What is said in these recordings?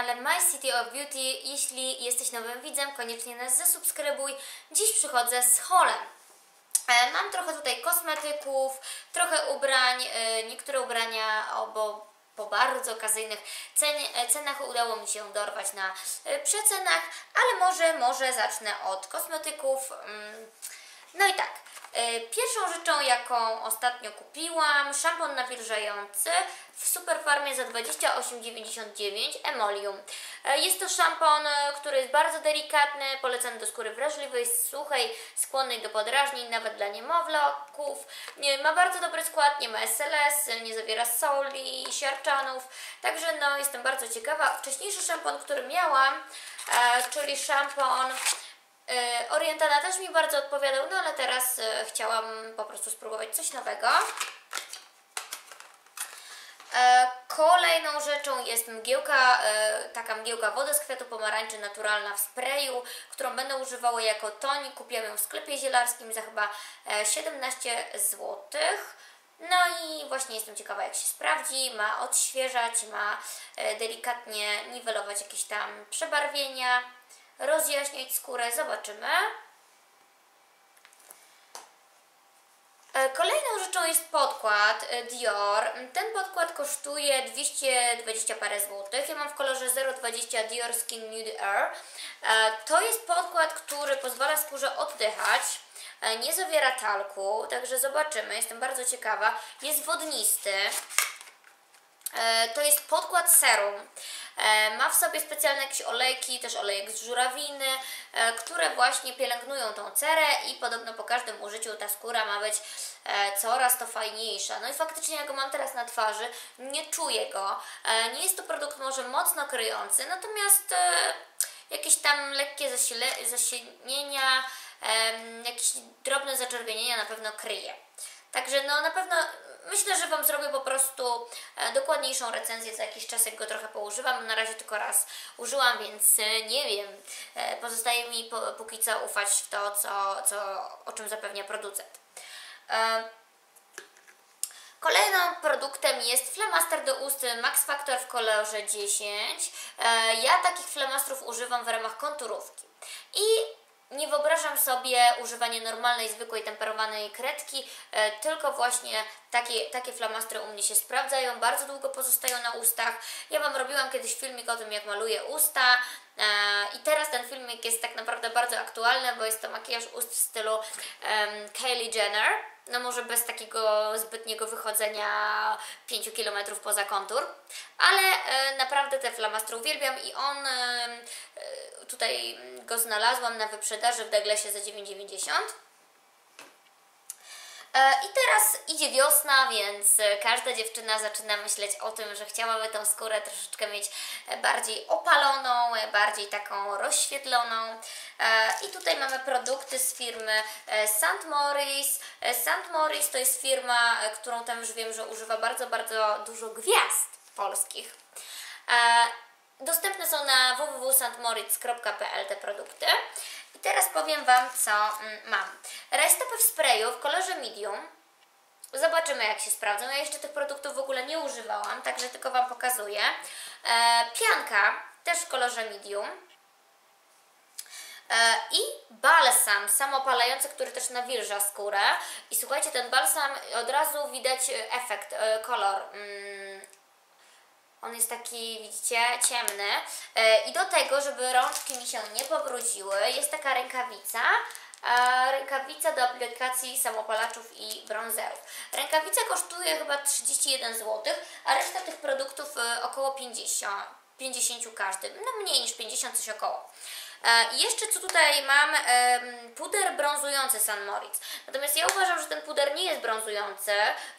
kanale My City of Beauty. Jeśli jesteś nowym widzem, koniecznie nas zasubskrybuj. Dziś przychodzę z holem. E, Mam trochę tutaj kosmetyków, trochę ubrań, e, niektóre ubrania obo po bardzo okazyjnych e, cenach udało mi się dorwać na przecenach, ale może, może zacznę od kosmetyków. Mm, No i tak, pierwszą rzeczą, jaką ostatnio kupiłam, szampon nawilżający w Superfarmie za 28,99 Emolium. E, Jest to szampon, e, który jest bardzo delikatny, polecany do skóry wrażliwej, suchej, skłonnej do podrażnień, nawet dla niemowlaków. Nie, Ma bardzo dobry skład, nie ma SLS, nie zawiera soli, siarczanów, także no jestem bardzo ciekawa. Wcześniejszy szampon, który miałam, e, czyli szampon E, Orientana też mi bardzo odpowiadał, no ale teraz e, chciałam po prostu spróbować coś nowego. E, Kolejną rzeczą jest mgiełka, e, taka mgiełka wody z kwiatu pomarańczy naturalna w sprayu, którą będę używała jako tonik. Kupiłam ją w sklepie zielarskim za chyba e, 17 zł. No i właśnie jestem ciekawa jak się sprawdzi, ma odświeżać, ma e, delikatnie niwelować jakieś tam przebarwienia, rozjaśniać skórę, zobaczymy. E, Kolejną rzeczą jest podkład e, Dior. Ten podkład kosztuje 220 parę złotych. Ja mam w kolorze 020 Dior Skin Nude Air. E, To jest podkład, który pozwala skórze oddychać. Nie zawiera talku, także zobaczymy. Jestem bardzo ciekawa. Jest wodnisty. To jest podkład serum. E, Ma w sobie specjalne jakieś olejki, też olejek z żurawiny, e, które właśnie pielęgnują tą cerę i podobno po każdym użyciu ta skóra ma być e, coraz to fajniejsza. No i faktycznie ja go mam teraz na twarzy, nie czuję go. Nie jest to produkt może mocno kryjący, natomiast jakieś tam lekkie zasile- zasienienia, em, jakieś drobne zaczerwienienia na pewno kryje. Także no na pewno myślę, że Wam zrobię po prostu e, dokładniejszą recenzję za jakiś czas, jak go trochę poużywam. Na razie tylko raz użyłam, więc e, nie wiem. E, pozostaje mi póki co ufać w to, co, co, o czym zapewnia producent. Kolejnym produktem jest flamaster do ust Max Factor w kolorze 10. E, Ja takich flamastrów używam w ramach konturówki. I nie wyobrażam sobie używania normalnej, zwykłej, temperowanej kredki, e, tylko właśnie takie, takie flamastry u mnie się sprawdzają, bardzo długo pozostają na ustach. Ja Wam robiłam kiedyś filmik o tym, jak maluję usta e, i teraz ten filmik jest tak naprawdę bardzo aktualny, bo jest to makijaż ust w stylu em, Kylie Jenner. No może bez takiego zbytniego wychodzenia 5 km poza kontur, ale e, naprawdę te flamastry uwielbiam i on e, e, tutaj go znalazłam na wyprzedaży w Douglasie za 9,90. E, I teraz idzie wiosna, więc e, każda dziewczyna zaczyna myśleć o tym, że chciałaby tą skórę troszeczkę mieć e, bardziej opaloną, bardziej taką rozświetloną. I tutaj mamy produkty z firmy St. Morris. St. Morris to jest firma, którą tam już wiem, że używa bardzo, bardzo dużo gwiazd polskich. Dostępne są na www.santmoritz.pl te produkty. I teraz powiem Wam, co mm, mam. Rajstopy w sprayu w kolorze medium. Zobaczymy, jak się sprawdzą. Ja jeszcze tych produktów w ogóle nie używałam, także tylko Wam pokazuję. E, pianka, też w kolorze medium. E, I balsam samopalający, który też nawilża skórę. I słuchajcie, ten balsam od razu widać e, efekt, e, kolor. On jest taki, widzicie, ciemny. E, I do tego, żeby rączki mi się nie pobrudziły, jest taka rękawica. e, Rękawica do aplikacji samopalaczów i bronzerów. Rękawica kosztuje chyba 31 zł, a reszta tych produktów e, około 50, 50 każdy. No mniej niż 50, coś około. E, I jeszcze co tutaj mam, em, puder brązujący San Moritz. Natomiast ja uważam, że ten puder nie jest brązujący,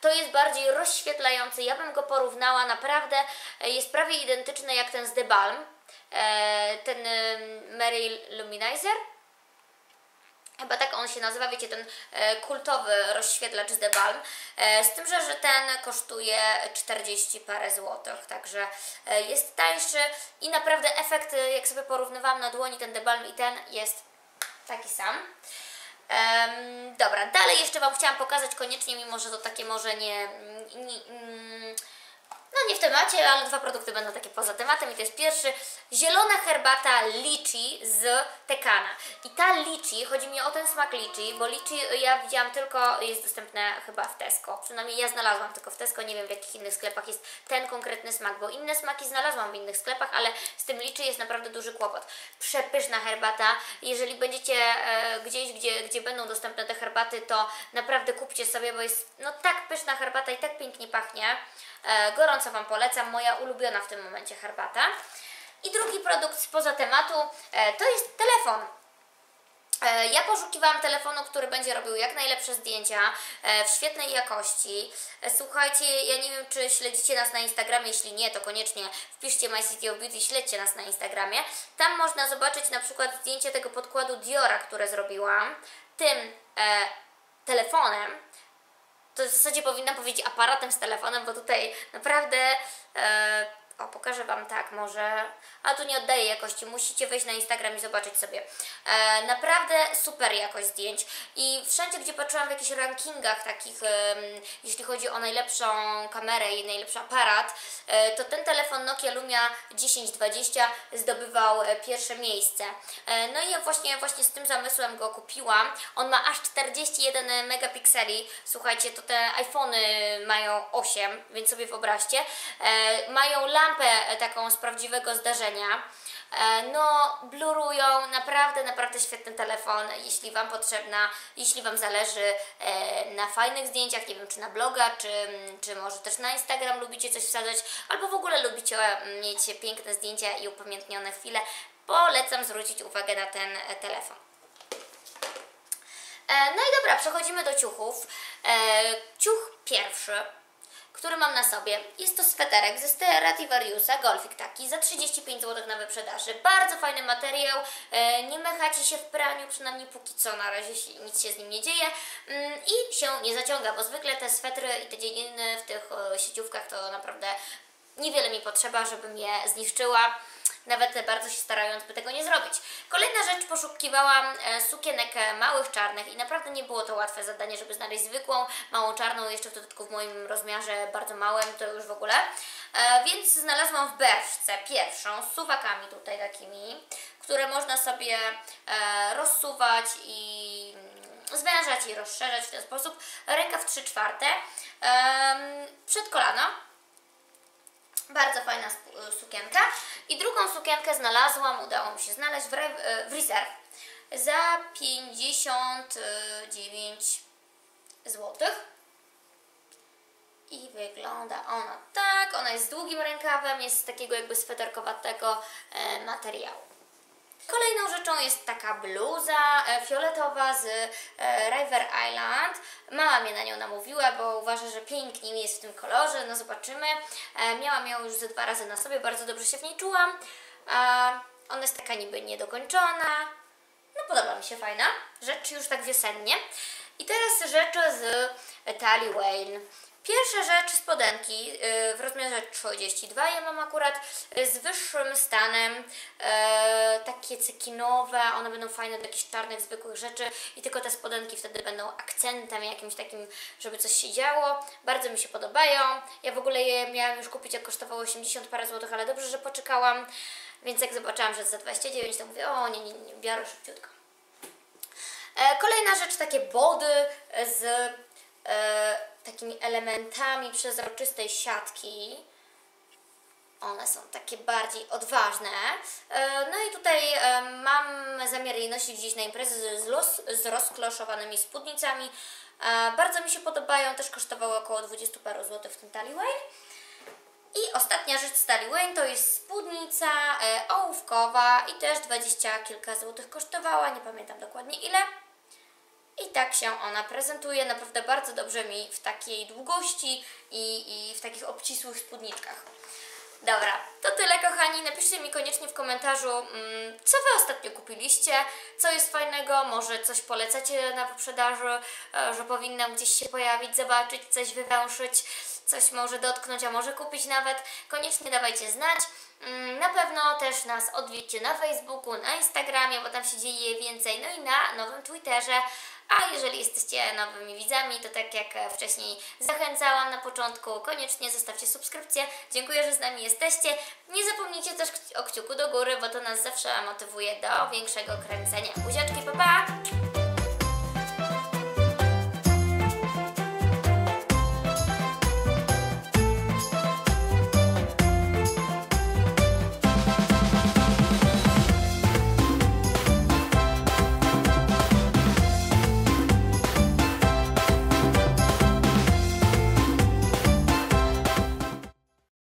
to jest bardziej rozświetlający. Ja bym go porównała, naprawdę e, jest prawie identyczny jak ten z The Balm, e, ten Mary Luminizer. Chyba tak on się nazywa, wiecie, ten e, kultowy rozświetlacz The Balm. E, z tym, że, że ten kosztuje 40 parę złotych, także e, jest tańszy i naprawdę efekt, jak sobie porównywałam na dłoni ten The Balm i ten jest taki sam. Dobra, dalej jeszcze Wam chciałam pokazać koniecznie, mimo że to takie może nie, nie, mm, no nie w temacie, ale dwa produkty będą takie poza tematem i to jest pierwszy zielona herbata lichi z tekana. I ta lichi, chodzi mi o ten smak lichi, bo lichi ja widziałam tylko, jest dostępne chyba w Tesco. Przynajmniej ja znalazłam tylko w Tesco, nie wiem w jakich innych sklepach jest ten konkretny smak, bo inne smaki znalazłam w innych sklepach, ale z tym liczy jest naprawdę duży kłopot. Przepyszna herbata. Jeżeli będziecie e, gdzieś, gdzie, gdzie będą dostępne te herbaty, to naprawdę kupcie sobie, bo jest no tak pyszna herbata i tak pięknie pachnie. E, gorąco Wam polecam, moja ulubiona w tym momencie herbata. I drugi produkt spoza tematu e, to jest telefon. E, Ja poszukiwałam telefonu, który będzie robił jak najlepsze zdjęcia w świetnej jakości. Słuchajcie, ja nie wiem, czy śledzicie nas na Instagramie. Jeśli nie, to koniecznie wpiszcie My City of Beauty, śledźcie nas na Instagramie. Tam można zobaczyć na przykład zdjęcie tego podkładu Diora, które zrobiłam tym e, telefonem. To w zasadzie powinnam powiedzieć aparatem z telefonem, bo tutaj naprawdę. E, o, pokażę Wam tak może, a tu nie oddaję jakości, musicie wejść na Instagram i zobaczyć sobie. E, naprawdę super jakość zdjęć i wszędzie, gdzie patrzyłam w jakichś rankingach takich, em, jeśli chodzi o najlepszą kamerę i najlepszy aparat, e, to ten telefon Nokia Lumia 1020 zdobywał e, pierwsze miejsce. E, no i ja właśnie, właśnie z tym zamysłem go kupiłam. On ma aż 41 megapikseli. Słuchajcie, to te iPhony mają 8, więc sobie wyobraźcie. E, mają lampę e, taką z prawdziwego zdarzenia. E, No, blurują, naprawdę, naprawdę świetny telefon, jeśli Wam potrzebna, jeśli Wam zależy e, na fajnych zdjęciach, nie wiem, czy na bloga, czy, czy może też na Instagram lubicie coś wsadzać, albo w ogóle lubicie mieć piękne zdjęcia i upamiętnione chwile, polecam zwrócić uwagę na ten telefon. No i dobra, przechodzimy do ciuchów. Ciuch pierwszy, który mam na sobie, jest to sweterek ze Stradivariusa, golfik taki, za 35 zł na wyprzedaży. Bardzo fajny materiał, e, nie mechacie się w praniu, przynajmniej póki co na razie nic się z nim nie dzieje mm, i się nie zaciąga, bo zwykle te swetry i te dziedziny w tych e, sieciówkach to naprawdę niewiele mi potrzeba, żebym je zniszczyła. Nawet bardzo się starając, by tego nie zrobić. Kolejna rzecz, poszukiwałam e, sukienek małych czarnych i naprawdę nie było to łatwe zadanie, żeby znaleźć zwykłą, małą czarną, jeszcze w dodatku w moim rozmiarze bardzo małym, to już w ogóle. E, więc znalazłam w Berszce pierwszą z suwakami tutaj takimi, które można sobie e, rozsuwać i mm, zwężać i rozszerzać w ten sposób. Rękaw 3 czwarte, przed kolana. Bardzo fajna sp- sukienka. I drugą sukienkę znalazłam, udało mi się znaleźć w, Re- e, w Reserve za 59 zł. I wygląda ona tak. Ona jest z długim rękawem, jest z takiego jakby sweterkowatego e, materiału. Kolejną rzeczą jest taka bluza e, fioletowa z e, River Island. Mama mnie na nią namówiła, bo uważa, że pięknie mi jest w tym kolorze. No zobaczymy. E, miałam ją już ze dwa razy na sobie, bardzo dobrze się w niej czułam. Ona jest taka niby niedokończona. No podoba mi się, fajna rzecz, już tak wiosennie. I teraz rzeczy z Tali Wayne. Pierwsza rzecz, spodenki y, w rozmiarze 32. Ja mam akurat y, z wyższym stanem e, takie cekinowe, one będą fajne do jakichś czarnych, zwykłych rzeczy i tylko te spodenki wtedy będą akcentem jakimś takim, żeby coś się działo. Bardzo mi się podobają. Ja w ogóle je miałam już kupić, jak kosztowało 80 parę złotych, ale dobrze, że poczekałam. Więc jak zobaczyłam, że za 29, to mówię, o nie, nie, nie, biorę szybciutko. E, Kolejna rzecz, takie body z e, takimi elementami przezroczystej siatki. One są takie bardziej odważne. E, No i tutaj e, mam zamiar je nosić gdzieś na imprezy z, los, z rozkloszowanymi spódnicami. E, Bardzo mi się podobają, też kosztowały około 20 paru złotych w tym Wayne. I ostatnia rzecz z Wayne to jest spódnica ołówkowa i też 20 kilka złotych kosztowała, nie pamiętam dokładnie ile. I tak się ona prezentuje, naprawdę bardzo dobrze mi w takiej długości i, i w takich obcisłych spódniczkach. Dobra, to tyle kochani. Napiszcie mi koniecznie w komentarzu, mm, co Wy ostatnio kupiliście, co jest fajnego, może coś polecacie na wyprzedaży, e, że powinnam gdzieś się pojawić, zobaczyć, coś wywęszyć, coś może dotknąć, a może kupić nawet. Koniecznie dawajcie znać. Mm, Na pewno też nas odwiedźcie na Facebooku, na Instagramie, bo tam się dzieje więcej, no i na nowym Twitterze. A jeżeli jesteście nowymi widzami, to tak jak e, wcześniej zachęcałam na początku, koniecznie zostawcie subskrypcję. Dziękuję, że z nami jesteście. Nie zapomnijcie też o kciuku do góry, bo to nas zawsze motywuje do większego kręcenia. Buziaczki, pa pa!